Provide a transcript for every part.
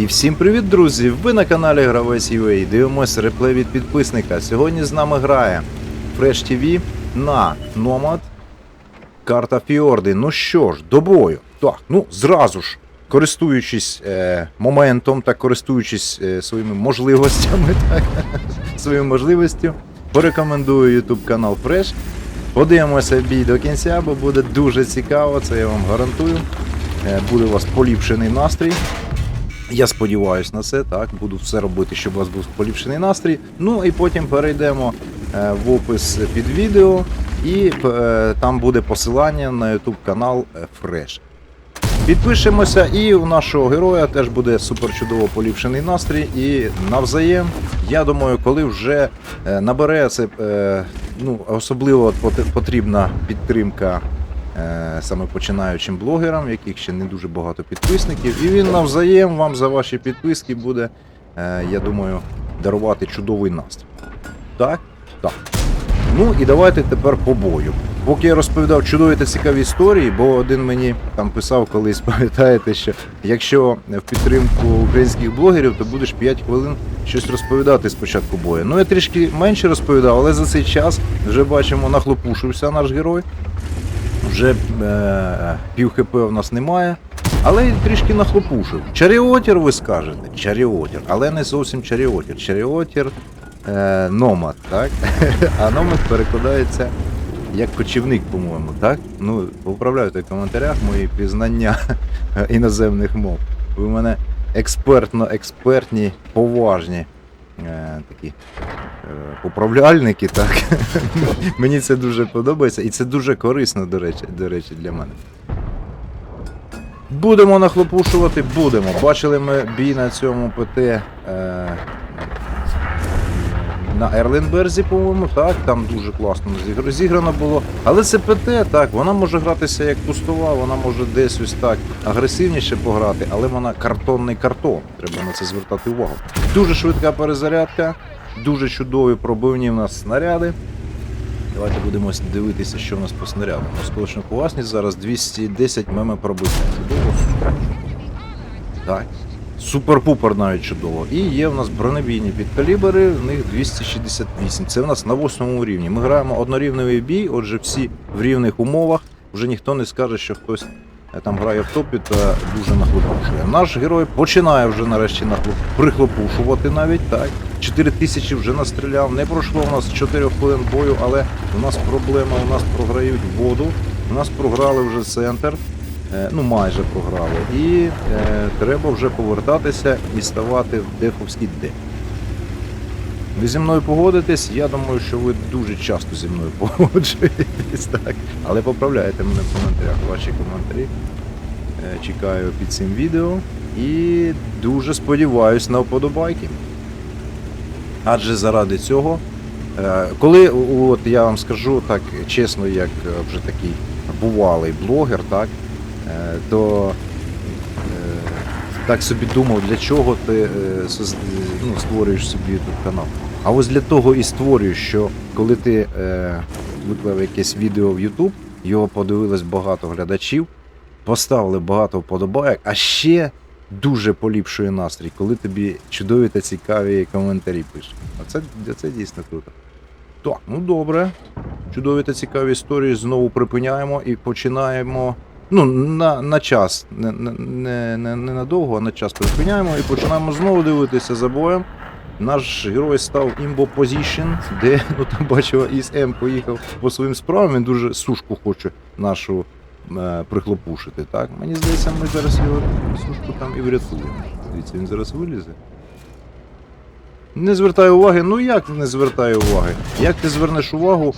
І всім привіт, друзі! Ви на каналі Гравець UA. Дивимося реплей від підписника. Сьогодні з нами грає Fresh TV на Nomad. Карта Фіорди. Ну що ж, до бою. Так, ну зразу ж, користуючись е, моментом та користуючись е, своїми можливостями, так, своєю можливістю, порекомендую YouTube канал Fresh. Подивимося бій до кінця, бо буде дуже цікаво, це я вам гарантую. Е, Буде у вас поліпшений настрій. Я сподіваюся на це, так, буду все робити, щоб у вас був поліпшений настрій. Ну і потім перейдемо е, в опис під відео, і е, там буде посилання на YouTube канал е, Fresh. Підпишемося, і у нашого героя теж буде супер чудово поліпшений настрій. І навзаєм, я думаю, коли вже набере це, ну, особливо потрібна підтримка саме починаючим блогерам, яких ще не дуже багато підписників. І він навзаєм вам за ваші підписки буде, е, я думаю, дарувати чудовий настрій. Так? Так. Ну і давайте тепер по бою. Поки я розповідав чудові та цікаві історії, бо один мені там писав колись, пам'ятаєте, що якщо в підтримку українських блогерів, то будеш 5 хвилин щось розповідати спочатку бою. Ну я трішки менше розповідав, але за цей час вже бачимо, нахлопушився наш герой. Вже е, пів хп в нас немає. Але трішки нахлопушив. Чаріотір, ви скажете? Чаріотір, але не зовсім чаріотір. Чаріотір е, номад, так? А номад перекладається як кочівник, по-моєму, так? Ну, поправляйте в коментарях мої пізнання іноземних мов. Ви в мене експертно, експертні, поважні е, такі е, поправляльники, так? Мені це дуже подобається і це дуже корисно, до речі, до речі, для мене. Будемо нахлопушувати, будемо. Бачили ми бій на цьому ПТ е, на Ерленберзі, по-моєму, так, там дуже класно зіграно було. Але це ПТ, так, вона може гратися як пустова, вона може десь ось так агресивніше пограти, але вона картонний картон. Треба на це звертати увагу. Дуже швидка перезарядка, дуже чудові пробивні в нас снаряди. Давайте будемо дивитися, що в нас по снарядам. Осколочна власність зараз 210 меме пробиття. Чудово. Так. Супер-пупер навіть чудово. І є в нас бронебійні підкалібри, в них 268. Це в нас на восьмому рівні. Ми граємо однорівневий бій, отже, всі в рівних умовах. Вже ніхто не скаже, що хтось е, там грає в топі та дуже нахлопушує. Наш герой починає вже нарешті нахлоп... прихлопушувати навіть так. 4 тисячі вже настріляв. Не пройшло у нас 4 хвилин бою, але у нас проблема, у нас програють воду. У нас програли вже центр. Е, Ну, майже програли. І е, треба вже повертатися і ставати в дефовський Д. Ви зі мною погодитесь, я думаю, що ви дуже часто зі мною погоджуєтесь, так. Але поправляйте мене в коментарях, ваші коментарі. Е, Чекаю під цим відео. І дуже сподіваюсь на вподобайки. Адже заради цього, коли от я вам скажу так чесно, як вже такий бувалий блогер, так, то е, так собі думав, для чого ти е, ну, створюєш собі YouTube канал. А ось для того і створюю, що коли ти е, виклав якесь відео в YouTube, його подивилось багато глядачів, поставили багато вподобайок, а ще дуже поліпшує настрій, коли тобі чудові та цікаві коментарі пишуть. А це, це дійсно круто. Так, ну добре. Чудові та цікаві історії знову припиняємо і починаємо. Ну, на, на час, не, не, не, не надовго, а на час припиняємо і починаємо знову дивитися за боєм. Наш герой став імбо позішн, де ну там бачив, із М поїхав по своїм справам. Він дуже сушку хоче нашу е, прихлопушити. Так, мені здається, ми зараз його сушку там і врятуємо. Дивіться, він зараз вилізе. Не звертаю уваги, ну як не звертаю уваги? Як ти звернеш увагу,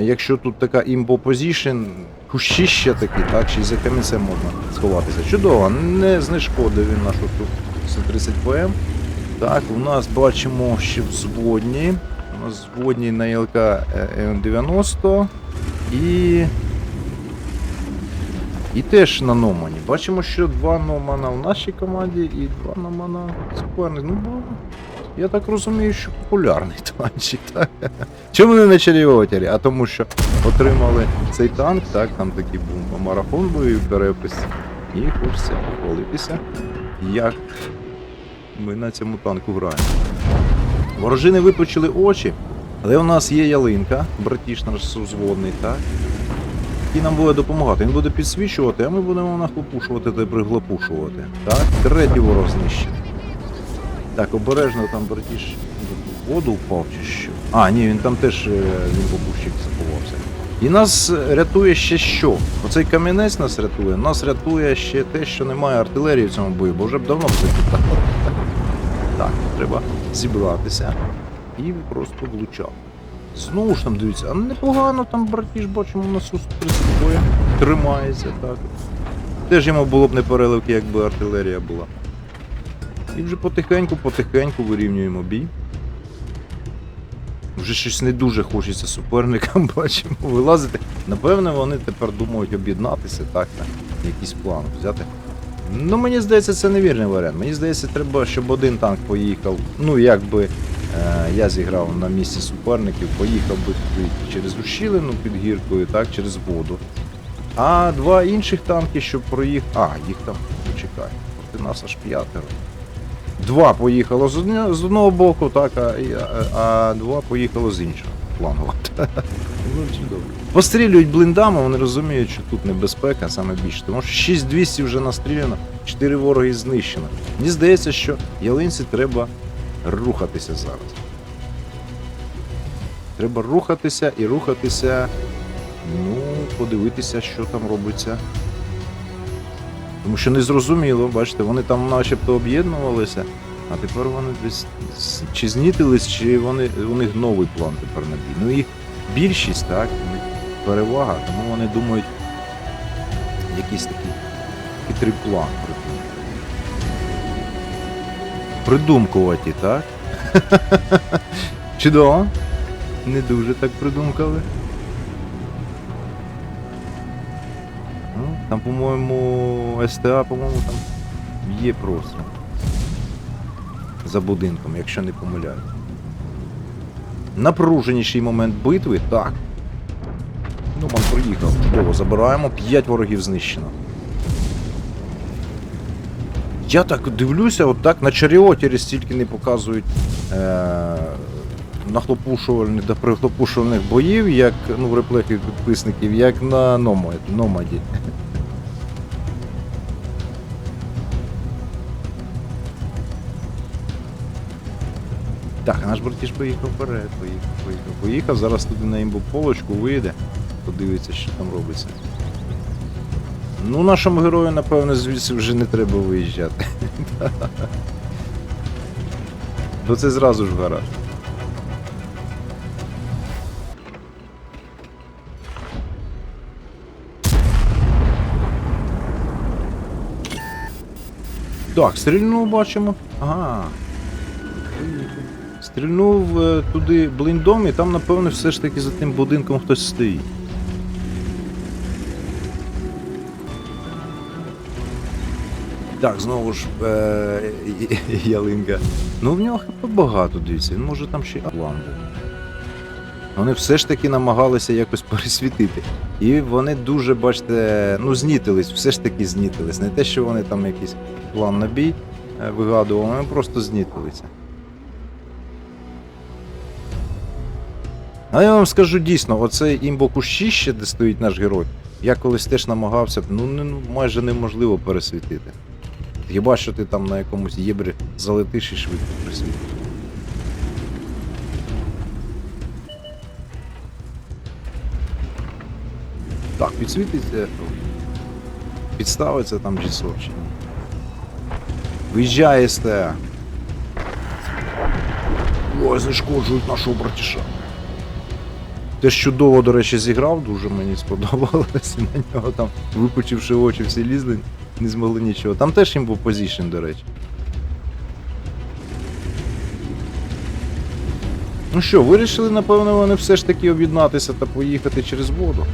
якщо тут така імбо позішн, кущище такі, так, ще й за камінцем можна сховатися. Чудово, не знешкодив він нашу тут 130 ПМ. Так, у нас бачимо ще взводні. У нас взводні на ЛК М90 і. І теж на Номані. Бачимо, що два Номана в нашій команді і два Номана суперник. Ну, я так розумію, що популярний танчик, так? Чому не на Чаріотері? А тому що отримали цей танк, так, там такий був марафон був і в переписі. І хочеться похвалитися, як ми на цьому танку граємо. Ворожини випучили очі, але у нас є ялинка, братіш наш сузводний, так? Який нам буде допомагати. Він буде підсвічувати, а ми будемо нахлопушувати та приглопушувати. Так, третій ворог знищений. Так, обережно там братіш в воду впав чи що. А, ні, він там теж е, він в заховався. І нас рятує ще що? Оцей камінець нас рятує. Нас рятує ще те, що немає артилерії в цьому бою, бо вже б давно все питало. Так, треба зібратися і просто влучати. Знову ж там дивіться, а непогано там братіш, бачимо, у нас при собою тримається так. Теж йому було б не переливки, якби артилерія була. І вже потихеньку-потихеньку вирівнюємо бій. Вже щось не дуже хочеться суперникам, бачимо, вилазити. Напевне, вони тепер думають об'єднатися, так, на якийсь план взяти. Ну, мені здається, це невірний варіант. Мені здається, треба, щоб один танк поїхав. Ну, якби е, я зіграв на місці суперників, поїхав би туди через ущілину під гіркою, так, через воду. А два інших танки, щоб проїхати. А, їх там, почекай, проти нас аж п'ятеро. Два поїхало з одного, боку, так, а, а, а два поїхало з іншого плану. Ну. Пострілюють блиндами, вони розуміють, що тут небезпека саме більше. Тому що 6200 вже настріляно, 4 вороги знищено. Мені здається, що ялинці треба рухатися зараз. Треба рухатися і рухатися. Ну, подивитися, що там робиться. Тому що незрозуміло, бачите, вони там начебто об'єднувалися, а тепер вони десь чи знітились, чи вони, у них новий план тепер на бій. Ну їх більшість, так, перевага, тому вони думають якийсь такий хитрий план. Придумкуваті, так? Чудово. Не дуже так придумкали. Там, по-моєму, СТА, по-моєму, там є просто. За будинком, якщо не помиляю. Напруженіший момент битви, так. Ну, ман приїхав. Чудово, забираємо, 5 ворогів знищено. Я так дивлюся, от так на Чаріотері стільки не показують е- нахлопушувальних та прихлопушувальних боїв, як ну, в реплеки підписників, як на Номаді. Так, наш братіж поїхав вперед, поїхав, поїхав, поїхав. Зараз туди на імбу полочку вийде, подивиться, що там робиться. Ну, нашому герою, напевно, звідси вже не треба виїжджати. Бо це зразу ж в гараж. Так, стрільнув бачимо. Ага. Стрільнув е, туди блиндом, і там, напевно, все ж таки за тим будинком хтось стоїть. Так, знову ж е- ялинка. Ну в нього хп багато, дивіться, він може там ще й план. Вони все ж таки намагалися якось пересвітити. І вони дуже, бачите, ну знітились, все ж таки знітились. Не те, що вони там якийсь план на бій е, вигадували, вони просто знітилися. Але я вам скажу дійсно, оцей імбокущище, де стоїть наш герой, я колись теж намагався, ну, не- ну майже неможливо пересвітити. Хіба що ти там на якомусь єбрі залетиш і швидко присвітиш. Так, підсвітиться. Підставиться там G40 чи ні. Виїжджає СТА. Ой, знешкоджують нашого братіша. Теж чудово, до речі, зіграв, дуже мені сподобалося на нього там, випучивши очі, всі лізли, не змогли нічого. Там теж їм був позішн, до речі. Ну що, вирішили, напевно, вони все ж таки об'єднатися та поїхати через воду.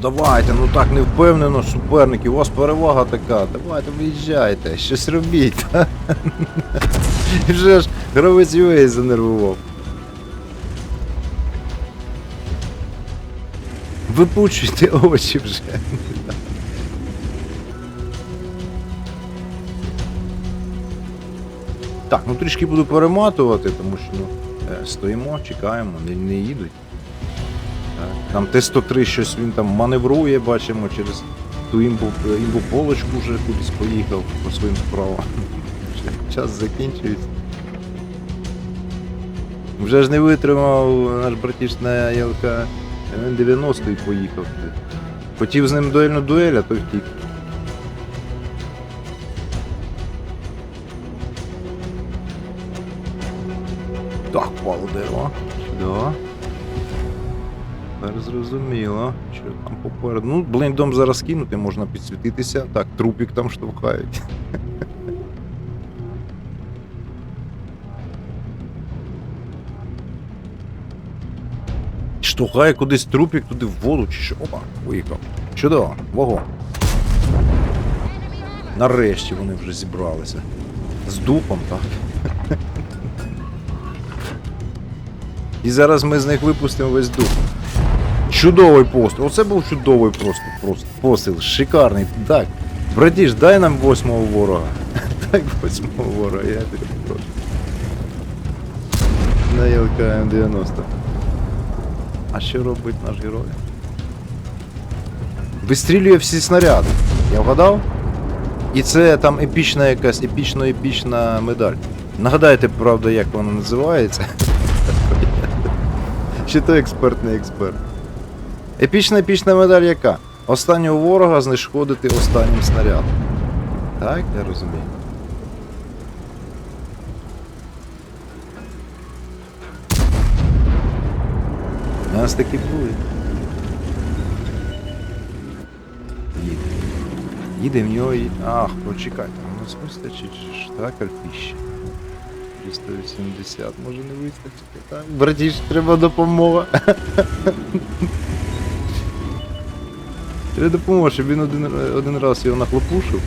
давайте, ну так не впевнено, суперники, у вас перевага така, давайте виїжджайте, щось робіть. Вже ж гравець UA занервував. Випучуйте очі вже. Так, ну трішки буду перематувати, тому що ну, е, стоїмо, чекаємо, не, не їдуть. Там Т-103 щось він там маневрує, бачимо, через ту імбу, імбу полочку вже кудись поїхав по своїм справам. Час закінчується. Вже ж не витримав наш братіш на Він 90 і поїхав. Хотів з ним дуельну дуель, а той втік. Попереду. Ну, бліндом зараз кинути, можна підсвітитися. Так, трупік там штовхають. Штовхає кудись трупік туди в воду чи що. Опа, поїхав. Чудово, вогонь. Нарешті вони вже зібралися. З дупом, так. І зараз ми з них випустимо весь дух. Чудовий постріл. Оце був чудовий просто, просто постріл. Шикарний. Так. Братіш, дай нам восьмого ворога. Дай восьмого ворога, я тебе прошу. На ЛКМ 90. А що робить наш герой? Вистрілює всі снаряди. Я вгадав? І це там епічна якась епічно-епічна медаль. Нагадайте, правда, як вона називається? Чи то експерт не експерт? Епічна епічна медаль яка? Останнього ворога знешкодити останнім снарядом. Так, я розумію. У нас такі були. Їде. Їде в. Ах, почекайте, у нас вистачить так, альпіще. 380, може не вистачить. Так, братіш, треба допомога. Треба допомога, щоб він один, один раз його нахлопушив.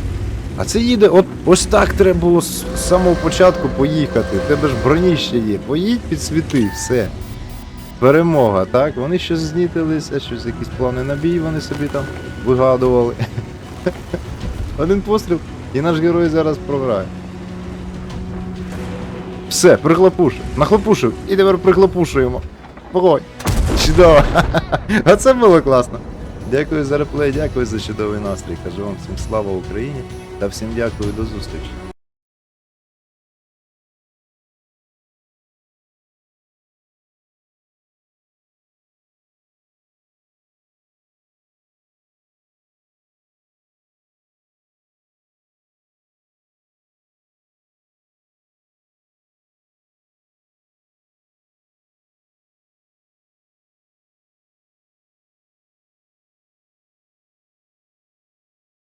А це їде, от ось так треба було з самого початку поїхати. Тебе ж броніще є. Поїдь підсвіти, все. Перемога, так? Вони щось знітилися, щось якісь плани на бій вони собі там вигадували. Один постріл, і наш герой зараз програє. Все, прихлопушив. Нахлопушив. І тепер прихлопушуємо. Вогонь. Чудово. А це було класно. Дякую за реплей, дякую за чудовий настрій. Кажу вам всім слава Україні та всім дякую до зустрічі.